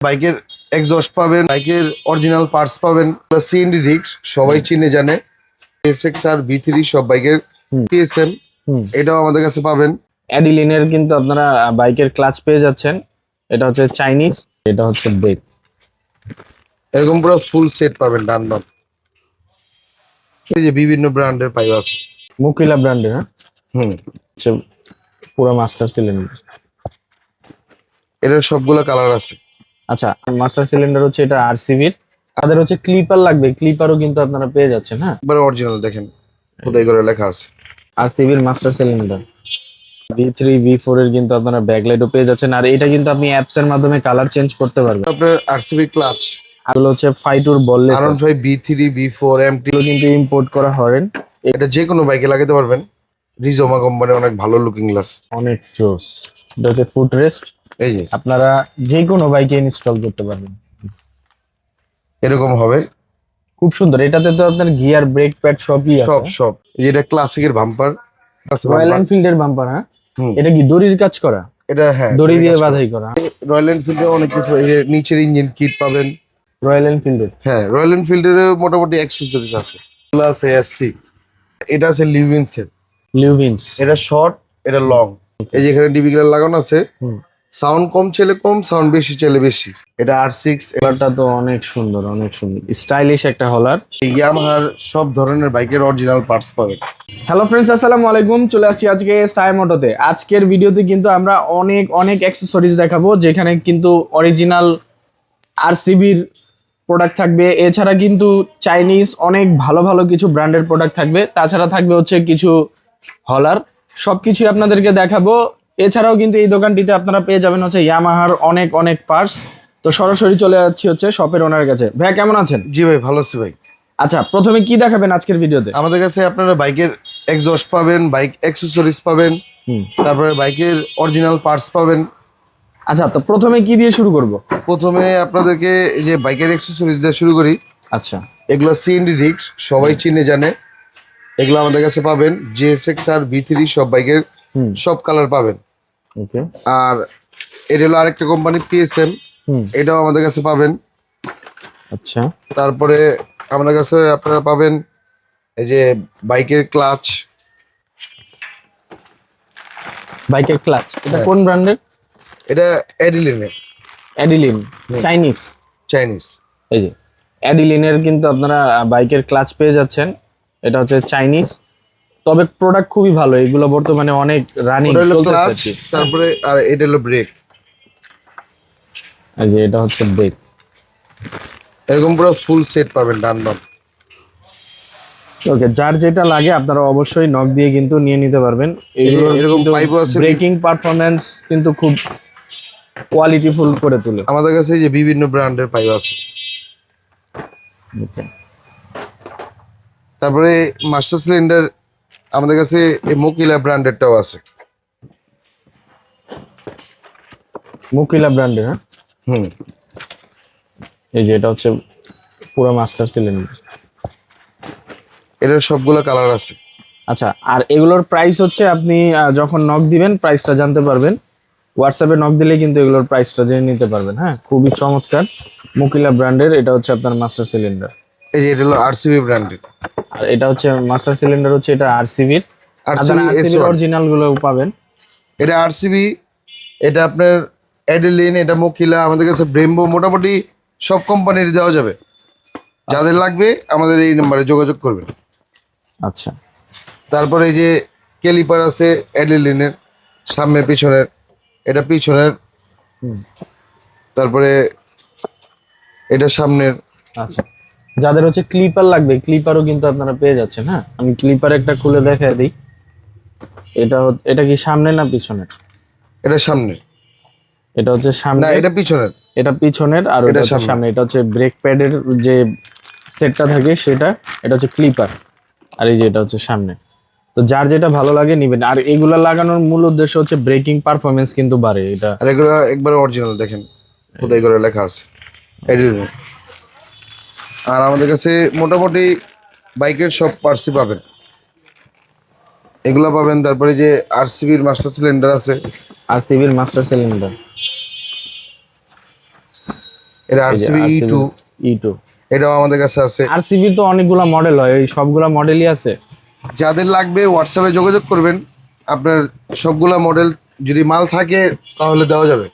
বাইকের এক্সস্ট পাবেন বাইকের অরিজিনাল পার্টস পাবেন সিএনডি রিক্স সবাই চিনে জানে। এসএক্স আর ভি থ্রি সব বাইকের। পিএসএম এটাও আমাদের কাছে পাবেন। অ্যাডিলিনের কিন্তু আপনারা বাইকের ক্লাচ পেয়ে যাচ্ছেন। এটা হচ্ছে চাইনিজ এটা হচ্ছে ব্রেক এরকম পুরো ফুল সেট পাবেন ডান বাম। এই যে বিভিন্ন ব্র্যান্ডের পাইপ আছে। মুকিলা ব্র্যান্ডের হ্যাঁ? হুম। হচ্ছে পুরো মাস্টার সিলিন্ডার এটার সবগুলো কালার আছে। আচ্ছা মাস্টার সিলিন্ডার হচ্ছে এটা আরসিবির তাদের হচ্ছে ক্লিপার লাগবে ক্লিপারও কিন্তু আপনারা পেয়ে যাচ্ছেন হ্যাঁ? একবার অরিজিনাল দেখেন খোদাই করে লেখা আছে। আরসিবির master cylinder V three V four এর কিন্তু আপনারা ব্যাকলাইটও পেয়ে যাচ্ছেন আর এটা কিন্তু আপনি অ্যাপস এর মাধ্যমে কালার চেঞ্জ করতে পারবেন। আপনার আরসিবি ক্লাচ এগুলো হচ্ছে ফাইটুর বললে R five V three V four MT এগুলো কিন্তু ইম্পোর্ট করা হরেন এটা যে কোনো বাইকে লাগাতে পারবেন। রিজোমা কোম্পানি অনেক ভালো লুকিং গ্লাস অনেক জোস। এটা হচ্ছে ফুট রেস্ট এই যে আপনারা যে কোনো বাইকে ইনস্টল করতে পারবেন। এরকম হবে। খুব সুন্দর। এটাতে তো আপনার গিয়ার ব্রেক প্যাড সবই সব আছে সব যে এটা ক্লাসিকের ভাম্পার রয়্যাল এনফিল্ড এর বাম্পার হ্যাঁ? এটা কি দড়ির কাজ করা? এটা হ্যাঁ দড়ি দিয়ে বাধাই করা। রয়্যাল এনফিল্ডে অনেক কিছু নিচের ইঞ্জিন কিট পাবেন। রয়্যাল এনফিল্ড এর? হ্যাঁ রয়্যাল এনফিল্ডের মোটামুটি অ্যাক্সেসরিজ আছে। আছে এসসি এটা আছে লিভিনসের লিউভিন্স এটা শর্ট এটা লং এই যে এখানে ডিবি গিলার লাগানো আছে। হুম। সাউন্ড কম ছেলে কম সাউন্ড বেশি ছেলে বেশি। এটা আর সিক্স হলারটা তো অনেক সুন্দর অনেক সুন্দর। স্টাইলিশ একটা হলার ইয়ামাহার সব ধরনের বাইকের অরিজিনাল পার্টস পাবে। হ্যালো ফ্রেন্ডস আসসালামু আলাইকুম। চলে আসছি আজকে সাই মোটোতে আজকের ভিডিওতে কিন্তু আমরা অনেক অনেক অ্যাক্সেসরিজ দেখাবো যেখানে কিন্তু অরিজিনাল আরসিবির প্রোডাক্ট থাকবে। এছাড়া কিন্তু চাইনিজ অনেক ভালো ভালো কিছু ব্র্যান্ডের প্রোডাক্ট থাকবে। তাছাড়া থাকবে হচ্ছে কিছু হলার সব কিছুই আপনাদেরকে দেখাবো। এছাড়াও কিন্তু এই দোকানটিতে আপনারা পেয়ে যাবেন হচ্ছে ইয়ামাহার অনেক অনেক পার্টস তো সরাসরি চলে যাচ্ছি হচ্ছে শপের ওনার কাছে। ভাইয়া কেমন আছেন? জি ভাই ভালো আছি ভাই। আচ্ছা প্রথমে কি দেখাবেন আজকের ভিডিওতে? আমাদের কাছে আপনারা বাইকের এক্সস্ট পাবেন বাইক অ্যাক্সেসরিজ পাবেন হুম। তারপরে বাইকের অরিজিনাল পার্টস পাবেন। আচ্ছা তো প্রথমে কি দিয়ে শুরু করব? প্রথমে আপনাদেরকে এই যে বাইকের অ্যাক্সেসরিজ দিয়ে শুরু করি। আচ্ছা। এগুলো সিএনডি রিক্স সবাই চিনে জানে। এগুলো আমাদের কাছে পাবেন। জিএসএক্স আর বি থ্রি সব বাইকের হুম। সব কালার পাবেন। আর এটা হলো আরেকটা কোম্পানি পিএসএম এটাও আমাদের কাছে পাবেন। আচ্ছা। তারপরে আমাদের কাছে আপনারা পাবেন এই যে বাইকের ক্লাচ। বাইকের ক্লাচ। এটা হ্যাঁ। কোন ব্র্যান্ডের? এটা অ্যাডিলিনের অ্যাডিলিন চাইনিজ চাইনিজ এই যে অ্যাডিলিনের কিন্তু আপনারা বাইকের ক্লাচ পেয়ে যাচ্ছেন। এটা হচ্ছে চাইনিজ তবে প্রোডাক্ট খুবই ভালো এগুলো বর্তমানে অনেক রানিং ক্লাচ তারপরে আর এটা হলো ব্রেক এই যে এটা হচ্ছে ব্রেক এরকম পুরো ফুল সেট পাবেন ডান বাম। ওকে যার যেটা লাগে আপনারা অবশ্যই নক দিয়ে কিন্তু নিয়ে নিতে পারবেন। এগুলো এরকম pipe ও আছে। ব্রেকিং পারফরম্যান্স কিন্তু খুব কোয়ালিটিফুল করে তোলে। আমাদের কাছে এই যে বিভিন্ন ব্র্যান্ডের পাইপ আছে। তারপরে মাস্টার সিলিন্ডার আমাদের কাছে এই মোকিলা ব্র্যান্ডেরটাও আছে। মুকিলা ব্র্যান্ডের হ্যাঁ? হুম। এই যে এটা হচ্ছে পুরো মাস্টার সিলিন্ডার। এটার সবগুলো কালার আছে। আচ্ছা আর এগুলোর প্রাইস হচ্ছে আপনি যখন নক দিবেন প্রাইসটা জানতে পারবেন। হোয়াটসঅ্যাপে নক দিলে কিন্তু এগুলোর প্রাইসটা জেনে নিতে পারবেন হ্যাঁ? খুবই চমৎকার। মুকিলা ব্র্যান্ডের এটা হচ্ছে আপনার মাস্টার সিলিন্ডার। এই যে এটা হলো আরসিবি ব্র্যান্ডের আর এটা হচ্ছে মাস্টার সিলিন্ডার হচ্ছে এটা আরসিবির আরসিবি অরিজিনালগুলো পাবেন। এটা আরসিবি এটা আপনার অ্যাডেলিন এটা মোকিলা আমাদের কাছে ব্রেম্বো মোটামুটি সব কোম্পানির দেওয়া যাবে। যাদের লাগবে আমাদের এই নাম্বারে যোগাযোগ করবেন। আচ্ছা। তারপরে এই যে কেলিপার আছে অ্যাডেলিনের সামনে পিছনের এটা পিছনের। তারপরে এটা সামনের। আচ্ছা। যাদের হচ্ছে ক্লিপার লাগবে ক্লিপারও কিন্তু আপনারা পেয়ে যাচ্ছেন হ্যাঁ? আমি ক্লিপার একটা খুলে দেখাই দিই। এটা এটা কি সামনে না পিছনে? এটা সামনে। এটা হচ্ছে সামনে। না এটা পিছনের। এটা পিছনের আর এটা সামনে। এটা হচ্ছে ব্রেক প্যাডের যে সেটটা থাকে সেটা এটা হচ্ছে ক্লিপার আর এই যে এটা হচ্ছে সামনে। তো যার যেটা ভালো লাগে নিবেন। আর এগুলা লাগানোর মূল উদ্দেশ্য হচ্ছে ব্রেকিং পারফরমেন্স কিন্তু বাড়ে। এটা আর এগুলো একবার অরিজিনাল দেখেন। খোদাই করে লেখা আছে। অ্যাডেলিন আর আমাদের কাছে মোটামুটি বাইকের সব পার্সি পাবেন। এগুলো পাবেন তারপরে যে আরসিবির মাস্টার সিলিন্ডার আছে। আরসিবির মাস্টার সিলিন্ডার এটা RCB E two E two এটাও আমাদের কাছে আছে। আরসিবি তো অনেকগুলা মডেল হয় এই সবগুলা মডেলই আছে। যাদের লাগবে হোয়াটসঅ্যাপে যোগাযোগ করবেন। আপনার সবগুলা মডেল যদি মাল থাকে তাহলে দেওয়া যাবে।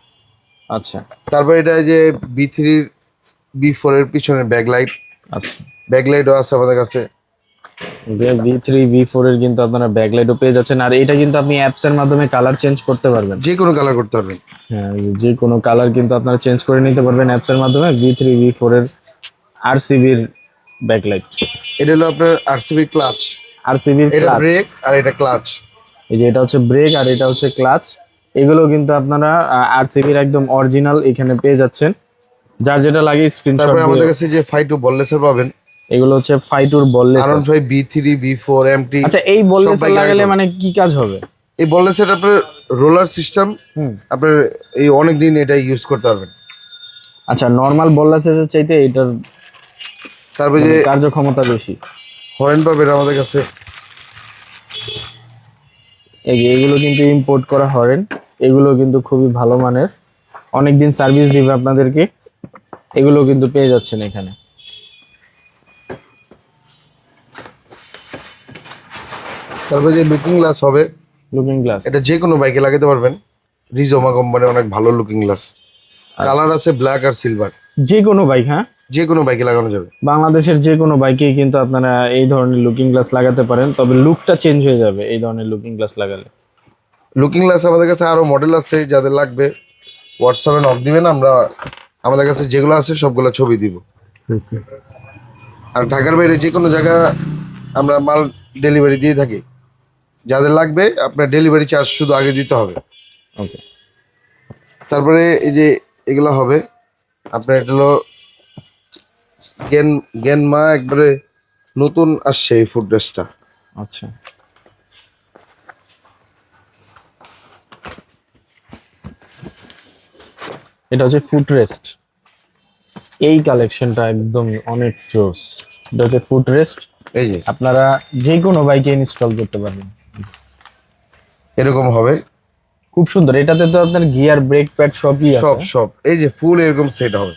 আচ্ছা। তারপর এটা যে বি থ্রির বি ফোর এর পিছনে ব্যাকলাইট আচ্ছা। ব্যাকলাইটও আছে আমাদের কাছে। ভি থ্রি ভি ফোর এর কিন্তু আপনারা ব্যাকলাইটও পেয়ে যাচ্ছেন। আর এটা কিন্তু আপনি অ্যাপস এর মাধ্যমে কালার চেঞ্জ করতে পারবেন। যে কোনো কালার করতে পারবেন। হ্যাঁ যে কোনো কালার কিন্তু আপনারা চেঞ্জ করে নিতে পারবেন অ্যাপস এর মাধ্যমে ভি থ্রি ভি ফোর এর আরসিবির ব্যাকলাইট এটা হলো আপনার আরসিবি ক্লাচ আরসিবির এটা ব্রেক আর এটা ক্লাচ এই যে এটা হচ্ছে ব্রেক আর এটা হচ্ছে ক্লাচ এগুলো কিন্তু আপনারা আরসিবির একদম অরিজিনাল এখানে পেয়ে যাচ্ছেন। যার যেটা লাগে স্ক্রিনশট তারপরে আমাদের কাছে যে ফাইভ টু বললেসের পাবেন। এগুলো হচ্ছে ফাইটুর বললেস R five V three V four M T আচ্ছা এই বললেস লাগালে মানে কি কাজ হবে? এই বললেসের আপনার রোলার সিস্টেম হুম। আপনার এই অনেক দিন এটা ইউজ করতে পারবেন। আচ্ছা নর্মাল বললেসের চাইতে এটার তারপরে যে কার্যক্ষমতা বেশি। হরেন পাবেন আমাদের কাছে। এগুলো কিন্তু ইম্পোর্ট করা হরেন এগুলো কিন্তু খুবই ভালো মানের। অনেক দিন সার্ভিস দিবে আপনাদেরকে। এগুলো কিন্তু পেয়ে যাচ্ছেন এখানে। তারপরে যে লুকিং গ্লাস হবে লুকিং গ্লাস এটা যে কোনো বাইকে লাগাতে পারবেন। রিজোমা কোম্পানি অনেক ভালো লুকিং গ্লাস কালার আছে ব্ল্যাক আর সিলভার যে কোনো বাইক হ্যাঁ? যে কোনো বাইকে লাগানো যাবে। বাংলাদেশের যে কোনো বাইকেই কিন্তু আপনারা এই ধরনের লুকিং গ্লাস লাগাতে পারেন তবে লুকটা চেঞ্জ হয়ে যাবে এই ধরনের লুকিং গ্লাস লাগালে। লুকিং গ্লাস আমাদের কাছে আরও মডেল আছে যাদের লাগবে। হোয়াটসঅ্যাপে নক দিবেন আমরা আমাদের কাছে যেগুলো আছে সবগুলো ছবি দিব। আর ঢাকার বাইরে যে কোনো জায়গা আমরা মাল ডেলিভারি দিয়ে থাকি। যাদের লাগবে আপনার ডেলিভারি চার্জ শুধু আগে দিতে হবে। ওকে। তারপরে এই যে এগুলো হবে আপনার এটা হলো জ্ঞান জ্ঞান মা একবারে নতুন আসছে এই ফুড ড্রেসটা আচ্ছা। এটা হচ্ছে ফুট রেস্ট এই কালেকশনটা একদম অনেক জোস এটা হচ্ছে ফুট রেস্ট এই যে। আপনারা যে কোনো বাইকে ইনস্টল করতে পারবেন। এরকম হবে। খুব সুন্দর। এটাতে তো আপনার গিয়ার ব্রেক প্যাড সবই সব আছে। সব সব। এই যে ফুল এরকম সেট হবে।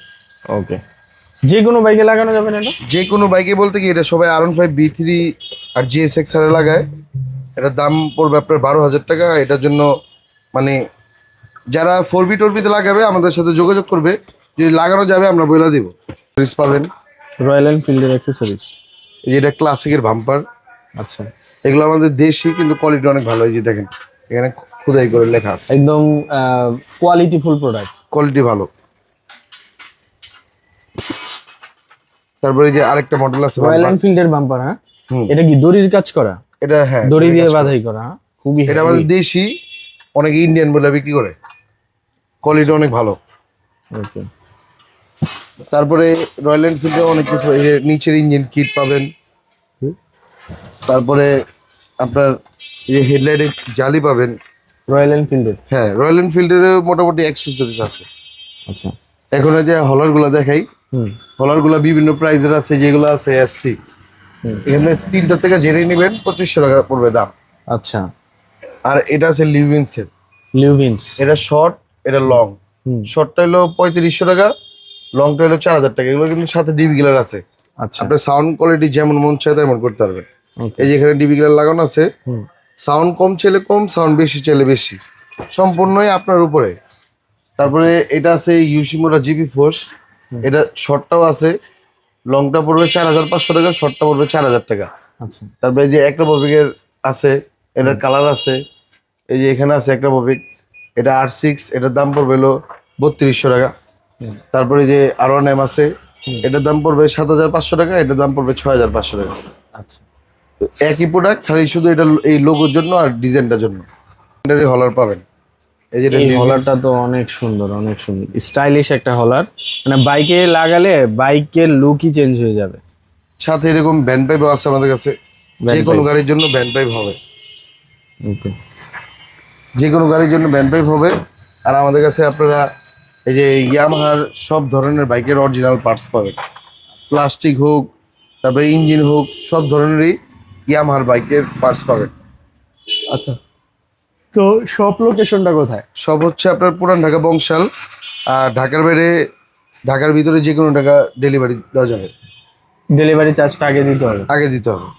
ওকে যে কোনো বাইকে লাগানো যাবে না এটা? যে কোনো বাইকে বলতে কি এটা সবাই আর ফাইভ বি থ্রি আর জিএস এক্স আর লাগায়। এটার দাম পড়বে আপনার বারো হাজার টাকা। এটার জন্য মানে যারা ফোর বি টোরবিতে লাগাবে আমাদের সাথে যোগাযোগ করবে। যদি লাগানো যাবে আমরা বলে দিব। Series পাবেন। রয়্যাল এনফিল্ডের অ্যাক্সেসরিজ এটা ক্লাসিকের ভাম্পার আচ্ছা। এগুলো আমাদের দেশি কিন্তু কোয়ালিটি অনেক ভালো। এই যে দেখেন এখানে খুদাই করে লেখা আছে। একদম কোয়ালিটিফুল প্রোডাক্ট কোয়ালিটি ভালো। তারপরে যে আরেকটা মডেল আছে রয়্যাল। এনফিল্ডের বাম্পার হ্যাঁ? এটা কি দড়ির কাজ করা? এটা হ্যাঁ দড়ি দিয়ে। বাধাই করা হ্যাঁ? খুবই এটা আমাদের দেশি অনেক ইন্ডিয়ান বলে বিক্রি করে। কোয়ালিটি অনেক ভালো। ওকে তারপরে রয়্যাল এনফিল্ডে অনেক কিছু এই যে নিচের ইঞ্জিন কিট পাবেন। হুম। তারপরে আপনার এই যে হেডলাইটের জালি পাবেন। রয়্যাল এনফিল্ডের হ্যাঁ রয়্যাল এনফিল্ডের মোটামুটি অ্যাক্সেসরিজ আছে। আচ্ছা। এখন এই যে হলারগুলো দেখাই। হুম। হলারগুলো বিভিন্ন প্রাইজের আছে যেগুলো আছে এসসি। এখানে তিনটা থেকে জেনে নেবেন পঁচিশশো টাকা পড়বে দাম। আচ্ছা। আর এটা আছে লিভিংসের লিউভিন্স এটা শর্ট এটা লং শর্টটা হলো পঁয়ত্রিশশো টাকা লংটা হলো চার হাজার টাকা। এগুলো কিন্তু সাথে ডিবি গিলার আছে। আচ্ছা। আপনার সাউন্ড কোয়ালিটি যেমন মন চায় তেমন করতে পারবেন। এই যে এখানে ডিবি গিলার লাগানো আছে সাউন্ড কম চাইলে কম সাউন্ড বেশি চাইলে বেশি। সম্পূর্ণই আপনার উপরে। তারপরে এটা আছে ইউসিমোরা জিবি ফোর্স এটা শর্টটাও আছে। লংটা পড়বে চার হাজার পাঁচশো টাকা শর্টটা পড়বে চার হাজার টাকা। আচ্ছা। তারপরে এই যে একটা ববিকের আছে এটার কালার আছে। এই যে এখানে আছে একটা ববিক এটা আর সিক্স এটার দাম পড়বে হলো বত্রিশশো টাকা। তারপরে যে আর ওয়ান এম আছে এটার দাম পড়বে সাত হাজার পাঁচশো টাকা এটার দাম পড়বে ছয় হাজার পাঁচশো টাকা। আচ্ছা। একই প্রোডাক্ট খালি শুধু এটা এই লোগোর জন্য আর ডিজাইনটার জন্য। হলার পাবেন। এই যে। হলারটা তো অনেক সুন্দর অনেক সুন্দর। স্টাইলিশ একটা হলার মানে বাইকে লাগালে বাইকের লুকই চেঞ্জ হয়ে যাবে। সাথে এরকম ব্যান্ড পাইপ আছে আমাদের কাছে। যে কোনো গাড়ির জন্য ব্যান্ড পাইপ হবে। ওকে যে কোনো গাড়ির জন্য ব্যান্ড পাইপ হবে। আর আমাদের কাছে আপনারা এই যে ইয়ামাহার সব ধরনের বাইকের অরিজিনাল পার্টস পাবেন। প্লাস্টিক হোক তারপরে ইঞ্জিন হোক সব ধরনেরই ইয়ামাহার বাইকের পার্টস পাবেন। আচ্ছা। তো সব লোকেশনটা কোথায়? সব হচ্ছে আপনার পুরান ঢাকা বংশাল। আর ঢাকার বাইরে ঢাকার ভিতরে যে কোনো টাকা ডেলিভারি দেওয়া যাবে। ডেলিভারি চার্জটা আগে দিতে হবে। আগে দিতে হবে।